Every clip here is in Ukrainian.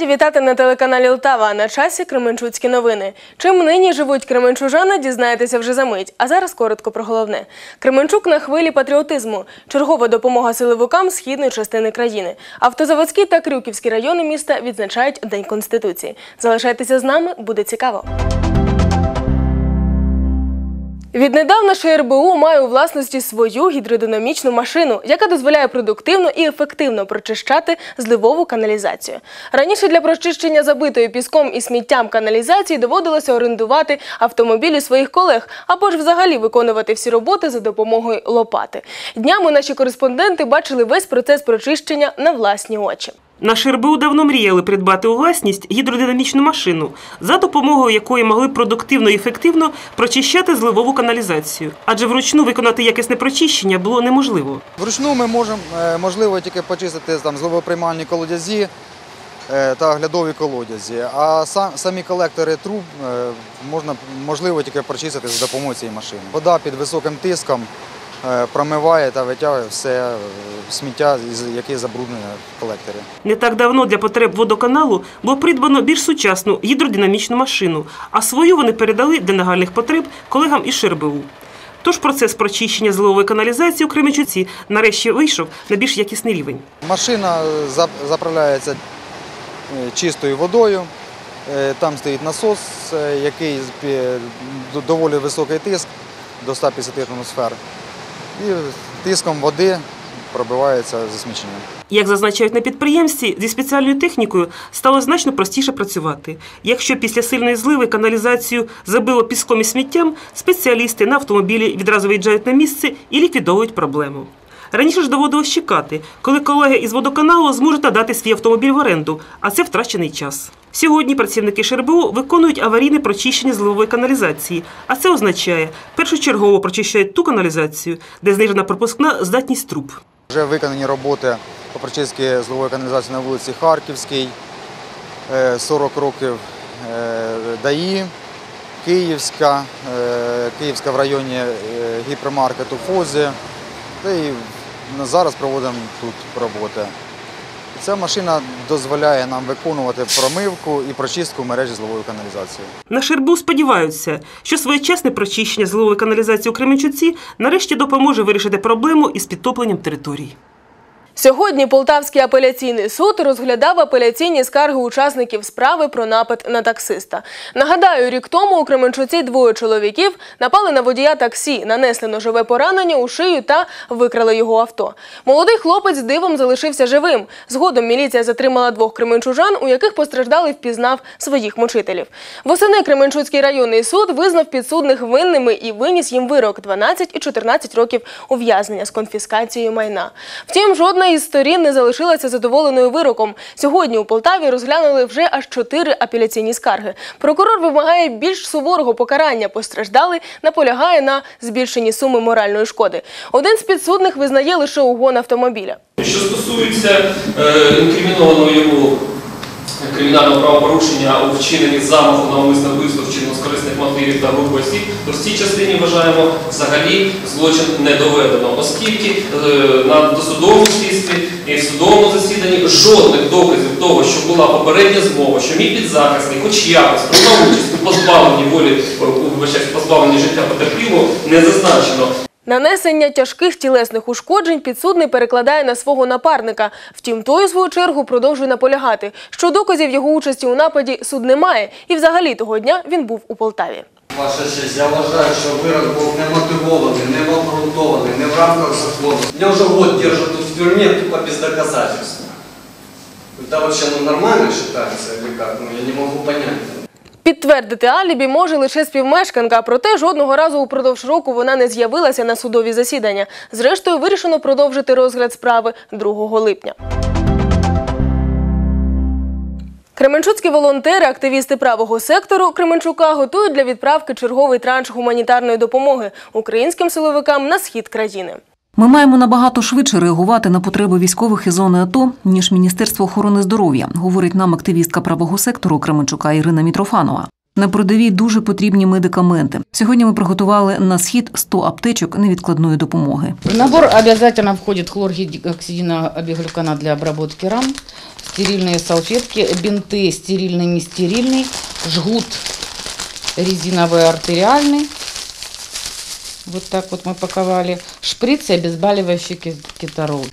Раді вітати на телеканалі Лтава. На часі Кременчуцькі новини. Чим нині живуть кременчужани, дізнаєтеся вже за мить. А зараз коротко про головне. Кременчук на хвилі патріотизму. Чергова допомога силовикам східної частини країни. Автозаводські та Крюківські райони міста відзначають День Конституції. Залишайтеся з нами, буде цікаво. Віднедавна ШРБУ має у власності свою гідродинамічну машину, яка дозволяє продуктивно і ефективно прочищати зливову каналізацію. Раніше для прочищення забитої піском і сміттям каналізації доводилося орендувати автомобілі своїх колег або ж взагалі виконувати всі роботи за допомогою лопати. Днями наші кореспонденти бачили весь процес прочищення на власні очі. На ШРБУ давно мріяли придбати у власність гідродинамічну машину, за допомогою якої могли продуктивно і ефективно прочищати зливову каналізацію. Адже вручну виконати якісне прочищення було неможливо. Вручну ми можемо е, можливо тільки почистити там зливоприймальні колодязі е, та глядові колодязі. А сам, самі колектори труб е, можна можливо тільки прочистити за допомогою цієї машини. Вода під високим тиском промиває та витягує все е, сміття, яке забруднене в колекторі. Не так давно для потреб водоканалу було придбано більш сучасну гідродинамічну машину, а свою вони передали для нагальних потреб колегам із ШРБУ. Тож процес прочищення зливової каналізації у Кременчуці нарешті вийшов на більш якісний рівень. Машина заправляється е, чистою водою. Е, Там стоїть насос, е, який доволі високий тиск до 150 атмосфер. І тиском води пробивається засмічення. Як зазначають на підприємстві, зі спеціальною технікою стало значно простіше працювати. Якщо після сильної зливи каналізацію забило піском і сміттям, спеціалісти на автомобілі відразу виїжджають на місце і ліквідовують проблему. Раніше ж доводилось чекати, коли колеги із водоканалу зможуть надати свій автомобіль в оренду, а це втрачений час. Сьогодні працівники ШРБУ виконують аварійне прочищення зливової каналізації, а це означає, першочергово прочищають ту каналізацію, де знижена пропускна здатність труб. Вже виконані роботи по прочистці зливової каналізації на вулиці Харківській, е, 40 років е, ДАІ, Київська, е, Київська в районі е, гіпермаркету Фозі. Та і зараз проводимо тут роботи. Ця машина дозволяє нам виконувати промивку і прочистку мережі зливової каналізації. На Шербу сподіваються, що своєчасне прочищення зливової каналізації у Кременчуці нарешті допоможе вирішити проблему із підтопленням територій. Сьогодні Полтавський апеляційний суд розглядав апеляційні скарги учасників справи про напад на таксиста. Нагадаю, рік тому у Кременчуці двоє чоловіків напали на водія таксі, нанесли ножове поранення у шию та викрали його авто. Молодий хлопець дивом залишився живим. Згодом міліція затримала двох кременчужан, у яких постраждалий впізнав своїх мучителів. Восени Кременчуцький районний суд визнав підсудних винними і виніс їм вирок 12 і 14 років ув'язнення з конфіскацією майна. Втім, жодна із сторін не залишилася задоволеною вироком. Сьогодні у Полтаві розглянули вже аж чотири апеляційні скарги. Прокурор вимагає більш суворого покарання. Постраждали, наполягає на збільшенні суми моральної шкоди. Один з підсудних визнає лише угон автомобіля. Що стосується е, інкримінованого йому кримінального правопорушення у вчиненні замаху на умисне вбивство вчинено з корисних мотивів та групи осіб, то в цій частині вважаємо взагалі злочин не доведено, оскільки е, на досудовому слідстві і в судовому засіданні жодних доказів того, що була попередня змова, що мій підзахисний, хоч якось приймав участь у позбавленні волі, позбавленні життя потерпілого, не зазначено. Нанесення тяжких тілесних ушкоджень підсудний перекладає на свого напарника. Втім, той, у свою чергу, продовжує наполягати, що доказів його участі у нападі суд не має, і взагалі того дня він був у Полтаві. Ваша честь, я вважаю, що вирок був не мотивований, не в рамках закону. Меня уже год держат тут в тюрьме тупо без доказательств. Это вообще ну, нормально считается или как? Ну, я не могу понять. Підтвердити алібі може лише співмешканка, проте жодного разу упродовж року вона не з'явилася на судові засідання. Зрештою, вирішено продовжити розгляд справи 2 липня. Кременчуцькі волонтери, активісти правого сектору Кременчука готують для відправки черговий транш гуманітарної допомоги українським силовикам на схід країни. Ми маємо набагато швидше реагувати на потреби військових із зони АТО, ніж Міністерство охорони здоров'я, говорить нам активістка правого сектору Кременчука Ірина Мітрофанова. На передовій дуже потрібні медикаменти. Сьогодні ми приготували на схід 100 аптечок невідкладної допомоги. В набор обязательно входит хлоргексидина абиглюкана для обработки ран, стерильные салфетки, бинты стерильный, не стерильный, жгут резиновый, артериальный. Вот так от ми пакували Шприц и обезболивающий ки-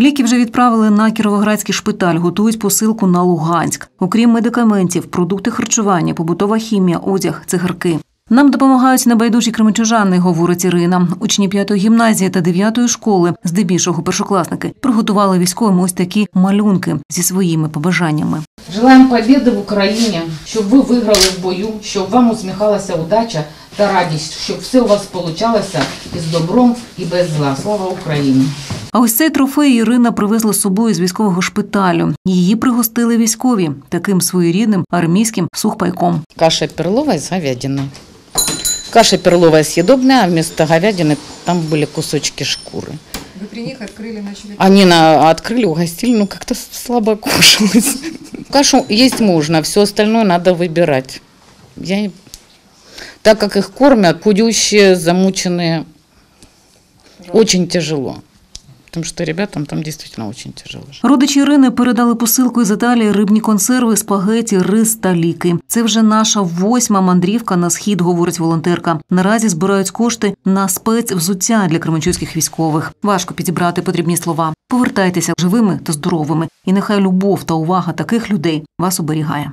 Ліки вже відправили на Кіровоградський шпиталь, готують посилку на Луганськ. Окрім медикаментів, продукти харчування, побутова хімія, одяг, цигарки. Нам допомагають небайдужі кременчужани, говорить Ірина. Учні п'ятої гімназії та дев'ятої школи, здебільшого першокласники, приготували військовим ось такі малюнки зі своїми побажаннями. Желаємо побіди в Україні, щоб ви виграли в бою, щоб вам усміхалася удача та радість, щоб все у вас получалося із добром і без зла. Слава Україні! А ось цей трофей Ірина привезла з собою з військового шпиталю. Її пригостили військові таким своєрідним армійським сухпайком. Каша перловая с говядиной. Каша перловая съедобная, а вместо говядины там были кусочки шкуры. Вы при них открыли, начали... Они на, открыли, угостили, но как-то слабо кушалось. Кашу есть можно, все остальное надо выбирать. Я, не- так как их кормят, худющие, замученные, очень тяжело. Потому что ребятам там действительно очень тяжело. Родичі Ірини передали посилку із Італії рибні консерви, спагеті, рис та ліки. Це вже наша восьма мандрівка на схід, говорить волонтерка. Наразі збирають кошти на спецвзуття для кременчуцьких військових. Важко підібрати потрібні слова. Повертайтеся живими та здоровими, і нехай любов та увага таких людей вас оберігає.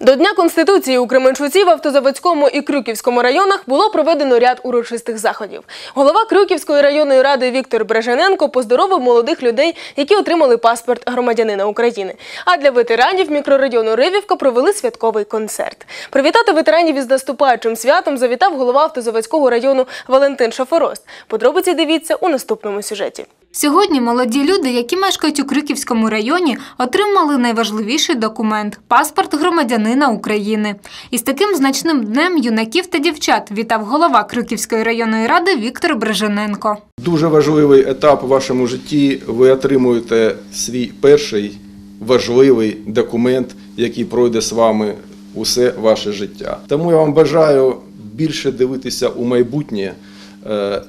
До Дня Конституції у Кременчуці в Автозаводському і Крюківському районах було проведено ряд урочистих заходів. Голова Крюківської районної ради Віктор Брежененко поздоровив молодих людей, які отримали паспорт громадянина України. А для ветеранів мікрорайону Ривівка провели святковий концерт. Привітати ветеранів із наступаючим святом завітав голова Автозаводського району Валентин Шафорост. Подробиці дивіться у наступному сюжеті. Сьогодні молоді люди, які мешкають у Крюківському районі, отримали найважливіший документ паспорт громадянина України. Із таким значним днем юнаків та дівчат вітав голова Крюківської районної ради Віктор Брежененко. Дуже важливий етап у вашому житті. Ви отримуєте свій перший важливий документ, який пройде з вами усе ваше життя. Тому я вам бажаю більше дивитися у майбутнє,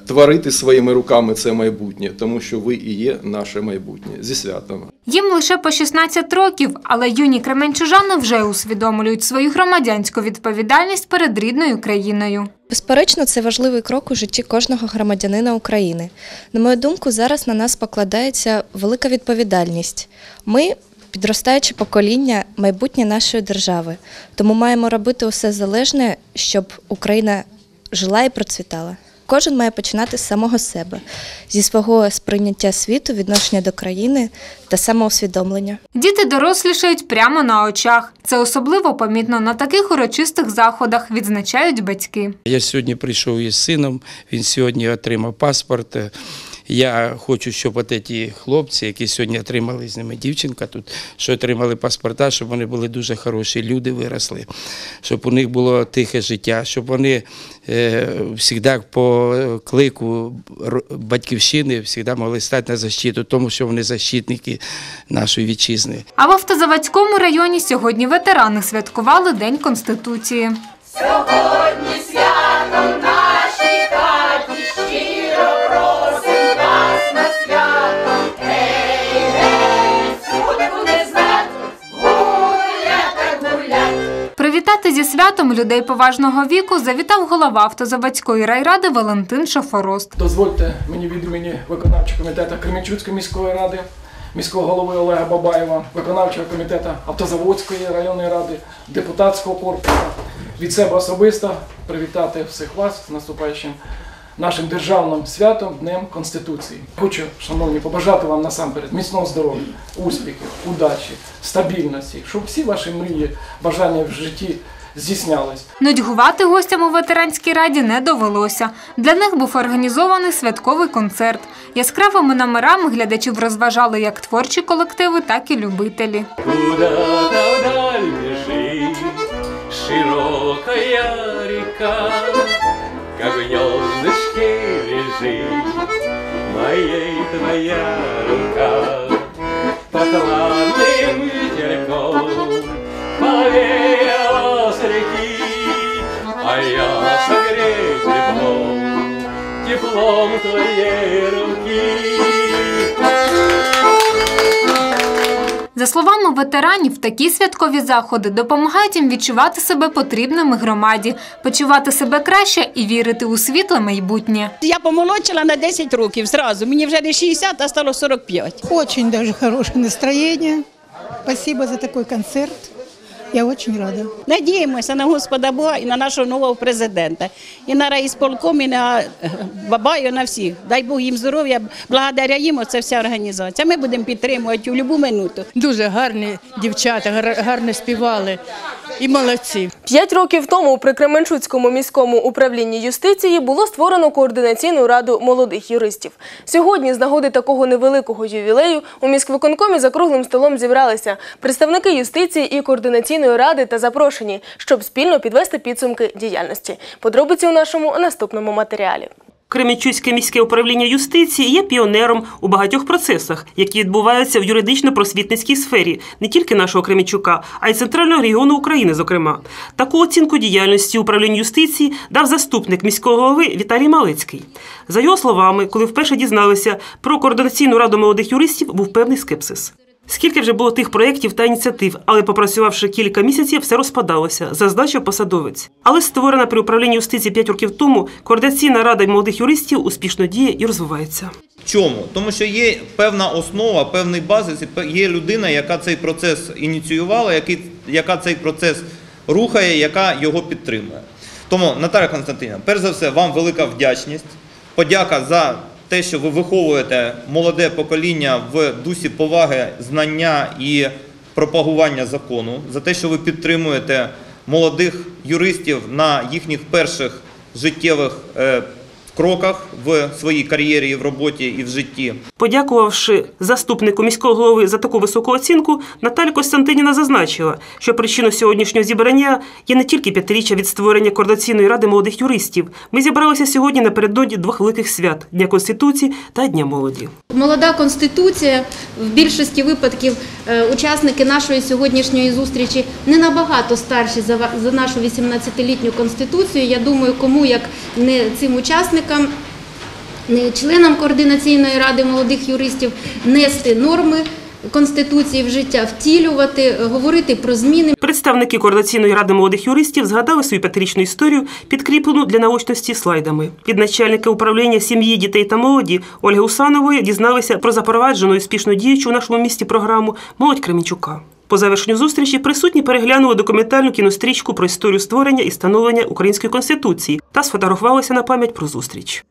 творити своїми руками це майбутнє, тому що ви і є наше майбутнє. Зі святом! Їм лише по 16 років, але юні кременчужани вже усвідомлюють свою громадянську відповідальність перед рідною країною. Безперечно, це важливий крок у житті кожного громадянина України. На мою думку, зараз на нас покладається велика відповідальність. Ми, підростаюче покоління, майбутнє нашої держави, тому маємо робити усе залежне, щоб Україна жила і процвітала. Кожен має починати з самого себе, зі свого сприйняття світу, відношення до країни та самоусвідомлення. Діти дорослішають прямо на очах. Це особливо помітно на таких урочистих заходах, відзначають батьки. Я сьогодні прийшов із сином, він сьогодні отримав паспорт. Я хочу, щоб от ці хлопці, які сьогодні отримали з ними дівчинка тут, що отримали паспорта, щоб вони були дуже хороші люди, виросли, щоб у них було тихе життя, щоб вони е, завжди по клику батьківщини завжди могли стати на защиту, тому що вони защитники нашої вітчизни. А в Автозаводському районі сьогодні ветерани святкували День Конституції. Сьогодні свято в нашій зі святом людей поважного віку завітав голова Автозаводської райради Валентин Шафорост. Дозвольте мені від імені виконавчого комітету Кременчуцької міської ради, міського голови Олега Бабаєва, виконавчого комітету Автозаводської районної ради, депутатського корпусу, від себе особисто привітати всіх вас з наступаючим нашим державним святом Днем Конституції. Хочу, шановні, побажати вам насамперед міцного здоров'я, успіхів, удачі, стабільності, щоб всі ваші мрії, бажання в житті здійснялись. Нудьгувати гостям у ветеранській раді не довелося. Для них був організований святковий концерт. Яскравими номерами глядачів розважали як творчі колективи, так і любителі. Река, Как в гнездышке лежит моей твоя рука. Прохладным ветерком повеяло теплом твоей руки. За словами ветеранів, такі святкові заходи допомагають їм відчувати себе потрібними громаді, почувати себе краще і вірити у світле майбутнє. Я помолодшала на 10 років зразу. Мені вже не 60, а стало 45. Очень даже хорошее настроение. Спасибо за такой концерт. Я очень рада. Надіємося на Господа Бога і на нашого нового президента. І на райисполком, і на е, Бабаю, на всіх. Дай Бог їм здоров'я. Благодаря їм це вся організація. Ми будемо підтримувати у будь-яку минуту. Дуже гарні дівчата, гар- гарно співали і молодці. П'ять років тому при Кременчуцькому міському управлінні юстиції було створено координаційну раду молодих юристів. Сьогодні, з нагоди такого невеликого ювілею, у міськвиконкомі за круглим столом зібралися представники юстиції і координаційної ради та запрошені, щоб спільно підвести підсумки діяльності. Подробиці у нашому наступному матеріалі. Кременчуцьке міське управління юстиції є піонером у багатьох процесах, які відбуваються в юридично-просвітницькій сфері не тільки нашого Кременчука, а й центрального регіону України. Зокрема, таку оцінку діяльності управління юстиції дав заступник міського голови Віталій Малицький. За його словами, коли вперше дізналися про координаційну раду молодих юристів, був певний скепсис. Скільки вже було тих проєктів та ініціатив, але попрацювавши кілька місяців, все розпадалося, зазначив посадовець. Але створена при управлінні юстиції 5 років тому координаційна рада молодих юристів успішно діє і розвивається. Чому? Тому що є певна основа, певний базис, є людина, яка цей процес ініціювала, яка цей процес рухає, яка його підтримує. Тому, Наталя Константинівна, перш за все, вам велика вдячність, подяка за те, що ви виховуєте молоде покоління в дусі поваги, знання і пропагування закону, за те, що ви підтримуєте молодих юристів на їхніх перших життєвих е, кроках в своїй кар'єрі, і в роботі і в житті. Подякувавши заступнику міського голови за таку високу оцінку, Наталя Костянтиніна зазначила, що причиною сьогоднішнього зібрання є не тільки п'ятиріччя від створення координаційної ради молодих юристів. Ми зібралися сьогодні напередодні двох великих свят Дня Конституції та Дня молоді. Молода конституція в більшості випадків е, учасники нашої сьогоднішньої зустрічі не набагато старші за ва- за нашу 18-літню конституцію. Я думаю, кому як не цим учасникам, не членам координаційної ради молодих юристів нести норми конституції в життя, втілювати, говорити про зміни. Представники координаційної ради молодих юристів згадали свою п'ятирічну історію, підкріплену для наочності слайдами. Від начальника управління сім'ї, дітей та молоді Ольги Усанової дізналися про запроваджену і успішно діючу у нашому місті програму Молодь Кременчука. По завершенню зустрічі присутні переглянули документальну кінострічку про історію створення і становлення української конституції та сфотографувалися на пам'ять про зустріч.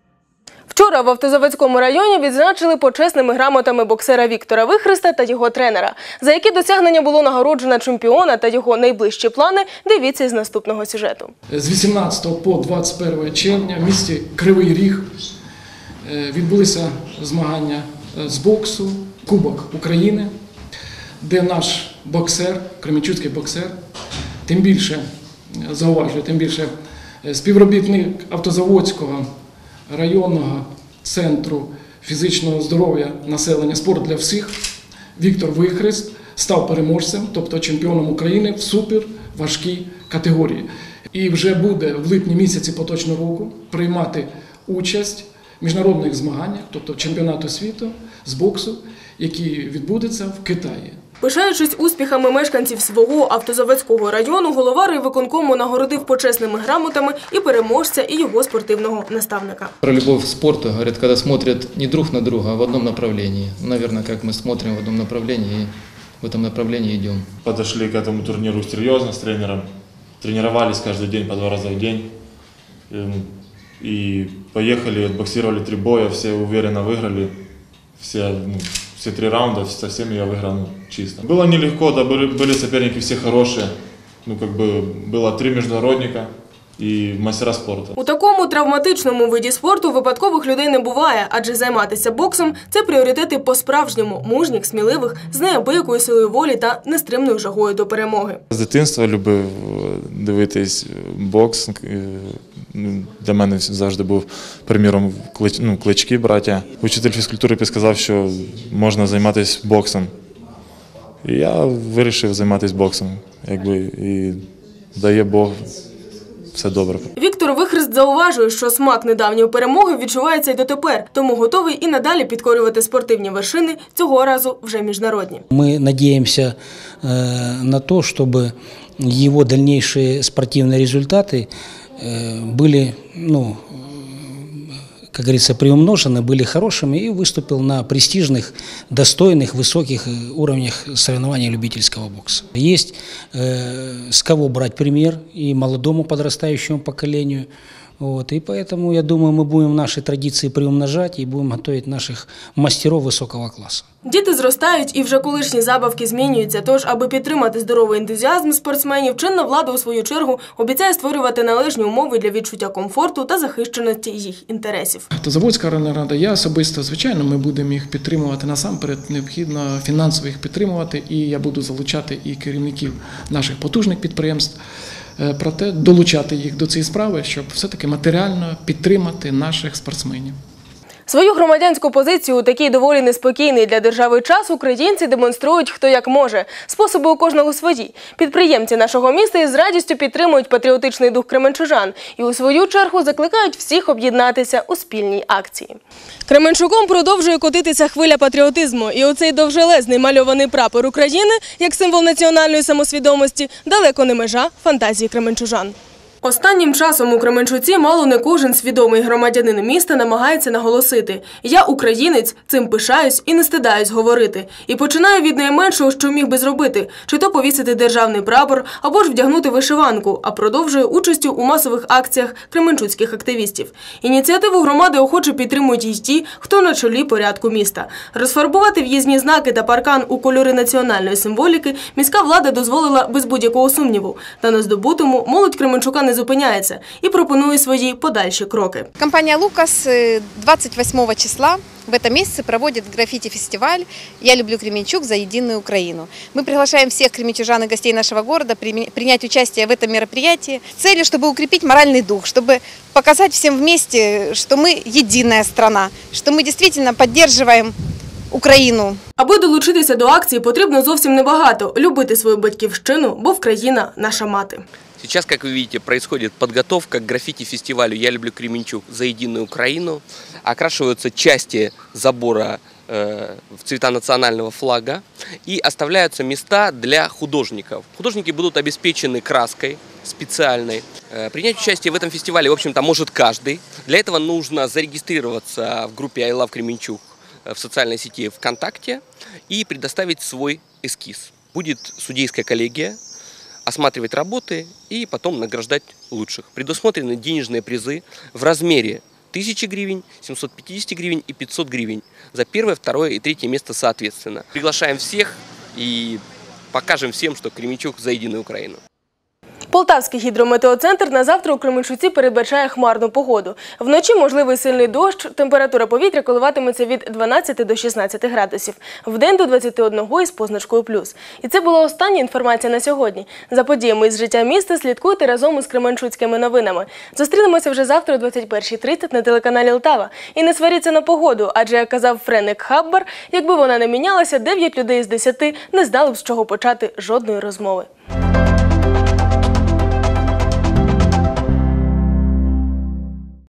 Вчора в Автозаводському районі відзначили почесними грамотами боксера Віктора Вихреста та його тренера. За які досягнення було нагороджено чемпіона та його найближчі плани, дивіться із наступного сюжету. З 18 по 21 червня в місті Кривий Ріг е, відбулися змагання е, з боксу, Кубок України, де наш боксер, кременчуцький боксер, тим більше, е, зауважую, тим більше е, співробітник автозаводського районного центру фізичного здоров'я населення спорт для всіх Віктор Вихрест став переможцем, тобто чемпіоном України в супер важкій категорії. І вже буде в липні місяці поточного року приймати участь в міжнародних змаганнях, тобто чемпіонату світу з боксу, який відбудеться в Китаї. Пишаючись успіхами мешканців свого автозаводського району, голова райвиконкому нагородив почесними грамотами і переможця, і його спортивного наставника. Про любовь к спорту говорят, когда смотрят не друг на друга, а в одном направлении. Наверное, как мы смотрим в одном направлении и в этом направлении идем. Подошли к этому турниру серьезно с тренером. Тренировались каждый день по два раза в день. Эм, И поехали, отбоксировали три боя, все уверенно выиграли. Все, ну, все три раунда, со всеми я выиграл ну, чисто. Было нелегко, да, были, были соперники все хорошие. Ну, как бы было три международника и мастера спорта. У такому травматичному виді спорту випадкових людей не буває, адже займатися боксом це пріоритети по-справжньому мужніх, сміливих, з неабиякою силою волі та нестримною жагою до перемоги. З дитинства любив е, дивитись бокс. Е, ну, Для мене завжди був приміром клич, ну, клички браття. Учитель фізкультури підказав, що можна займатися боксом. І я вирішив займатися боксом. Якби, і дає Бог, все добре. Віктор Вихрест зауважує, що смак недавньої перемоги відчувається й дотепер, тому готовий і надалі підкорювати спортивні вершини цього разу вже міжнародні. Мы надеемся э, на то, чтобы его дальнейшие спортивные результаты э, Были, ну, э, как говорится, приумножены, были хорошими и выступил на престижных, достойных, высоких э, уровнях соревнований любительского бокса. Есть э, с кого брать пример и молодому подрастающему поколению. Вот, и поэтому, я думаю, мы будем наши традиции приумножать и будем готовить наших мастеров высокого класса. Діти зростають і вже колишні забавки змінюються. Тож, аби підтримати здоровий ентузіазм спортсменів, чинна влада у свою чергу обіцяє створювати належні умови для відчуття комфорту та захищеності їх інтересів. Автозаводська районна рада, я особисто, звичайно, ми будемо їх підтримувати. Насамперед необхідно фінансово їх підтримувати, і я буду залучати і керівників наших потужних підприємств. е, Проте долучати їх до цієї справи, щоб все-таки матеріально підтримати наших спортсменів. Свою громадянську позицію у такий доволі неспокійний для держави час українці демонструють хто як може. Способи у кожного свої. Підприємці нашого міста із радістю підтримують патріотичний дух кременчужан і у свою чергу закликають всіх об'єднатися у спільній акції. Кременчуком продовжує котитися хвиля патріотизму, і оцей довжелезний мальований прапор України як символ національної самосвідомості далеко не межа фантазії кременчужан. Останнім часом у Кременчуці мало не кожен свідомий громадянин міста намагається наголосити: я українець, цим пишаюсь і не стидаюсь говорити. І починаю від найменшого, що міг би зробити: чи то повісити державний прапор, або ж вдягнути вишиванку, а продовжує участю у масових акціях кременчуцьких активістів. Ініціативу громади охоче підтримують і ті, хто на чолі порядку міста. Розфарбувати в'їзні знаки та паркан у кольори національної символіки міська влада дозволила без будь-якого сумніву. Та на здобутому молодь Кременчука не зупиняється і пропонує свої подальші кроки. Компания «Лукас» э, 28 числа в этом месяце проводит граффити-фестиваль «Я люблю Кременчук за единую Украину». Мы приглашаем всех кременчужан и гостей нашего города прими- принять участие в этом мероприятии с целью, чтобы укрепить моральный дух, чтобы показать всем вместе, что мы единая страна, что мы действительно поддерживаем Украину. Аби долучитися до акції, потрібно зовсім небагато любити свою батьківщину, бо Вкраїна наша мати. Сейчас, как вы видите, происходит подготовка к граффити-фестивалю «Я люблю Кременчук за единую Украину». Окрашиваются части забора э, в цвета национального флага и оставляются места для художников. Художники будут обеспечены краской специальной. Э, принять участие в этом фестивале, в общем-то, может каждый. Для этого нужно зарегистрироваться в группе «I love Кременчук» э, в социальной сети ВКонтакте и предоставить свой эскиз. Будет судейская коллегия, осматривать работы и потом награждать лучших. Предусмотрены денежные призы в размере 1000 гривен, 750 гривен и 500 гривен за первое, второе и третье место соответственно. Приглашаем всех и покажем всем, что Кременчук за единую Украину. Полтавський гідрометеоцентр на завтра у Кременчуці передбачає хмарну погоду. Вночі можливий сильний дощ, температура повітря коливатиметься від 12 до 16 градусів, вдень до 21 із позначкою плюс. І це була остання інформація на сьогодні. За подіями із життя міста слідкуйте разом із Кременчуцькими новинами. Зустрінемося вже завтра о 21.30 на телеканалі Лтава. І не сваріться на погоду, адже як казав Френик Хаббар, якби вона не мінялася, 9 людей з 10 не знали б з чого почати жодної розмови.